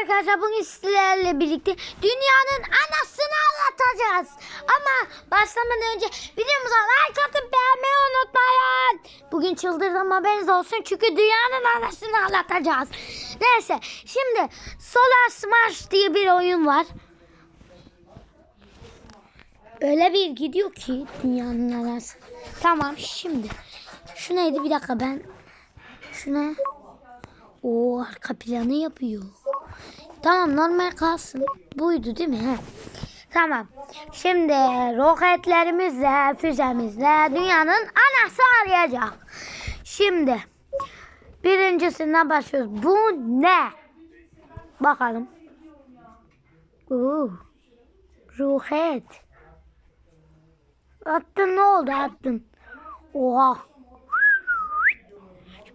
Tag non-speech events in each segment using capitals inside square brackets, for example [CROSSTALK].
arkadaşlar bugün sizlerle birlikte dünyanın anasını anlatacağız. Ama başlamadan önce videomuza like atıp beğenmeyi unutmayın. Bugün çıldırdım haberiniz olsun çünkü dünyanın anasını anlatacağız. Neyse şimdi Solar Smash diye bir oyun var. Öyle bir gidiyor ki dünyanın anası. Tamam şimdi. Şu neydi bir dakika ben. Şu ne? O arka planı yapıyor. Tamam normal kalsın. Buydu değil mi? He. Tamam. Şimdi roketlerimizle, füzemizle dünyanın anası arayacak. Şimdi birincisinden başlıyoruz. Bu ne? Bakalım. Oo, roket. Attın ne oldu attın? Oha.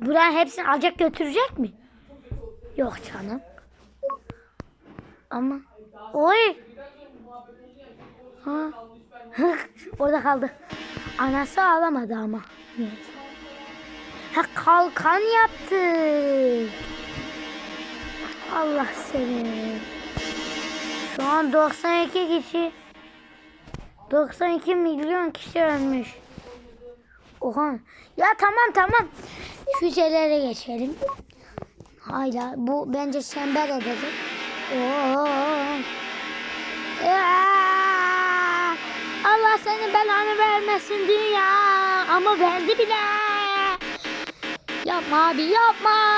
Buranın hepsini alacak götürecek mi? Yok canım. Ama oy. Ha. [LAUGHS] Orada kaldı. Anası ağlamadı ama. Ha kalkan yaptı. Allah seni. Şu an 92 kişi 92 milyon kişi ölmüş. Oha. Ya tamam tamam. Füzelere geçelim. Hala bu bence çember edecek. Allah seni belanı vermesin dünya. Ama verdi bile. Yapma abi yapma.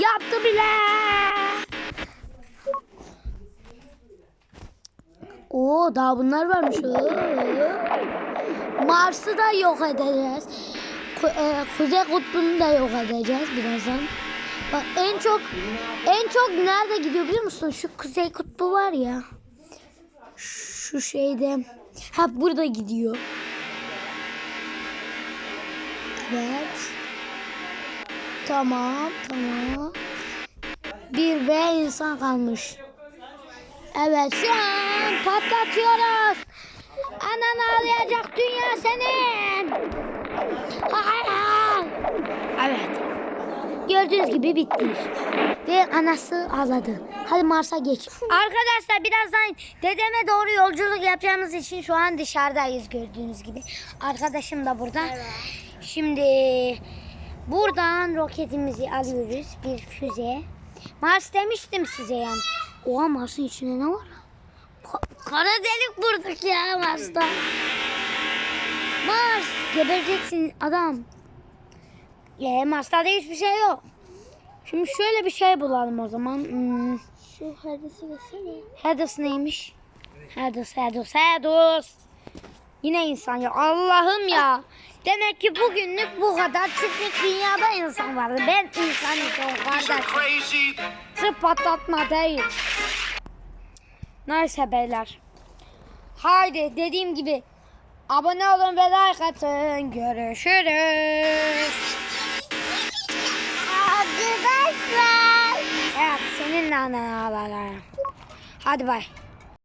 Yaptı bile. Oo daha bunlar varmış. Mars'ı da yok edeceğiz. E, Kuzey Kutbu'nu da yok edeceğiz birazdan. Bak en çok en çok nerede gidiyor biliyor musun? Şu Kuzey Kutbu var ya. Şu şeyde. Ha burada gidiyor. Evet. Tamam, tamam. Bir ve insan kalmış. Evet şu an patlatıyoruz. Anan ağlayacak dünya senin. Hay hay. Evet. Gördüğünüz gibi bitti. Ve anası ağladı. Hadi Mars'a geç. Arkadaşlar birazdan dedeme doğru yolculuk yapacağımız için şu an dışarıdayız gördüğünüz gibi. Arkadaşım da burada. Şimdi buradan roketimizi alıyoruz. Bir füze. Mars demiştim size yani. Oha Mars'ın içinde ne var? Ka- kara delik bulduk ya Mars'ta. Mars gebereceksin adam. Ee, Mars'ta da hiçbir şey yok. Şimdi şöyle bir şey bulalım o zaman. Hmm. Şu haritası versene. Hades neymiş? Hades, Hades, Hades. Yine insan ya. Allah'ım ya. Demek ki bugünlük bu kadar. Çünkü dünyada insan vardı. Ben insan insanım kardeşim. Sırf patlatma değil. Neyse beyler. Haydi dediğim gibi abone olun ve like atın. Görüşürüz. Evet seninle anan ağlar. Hadi bay.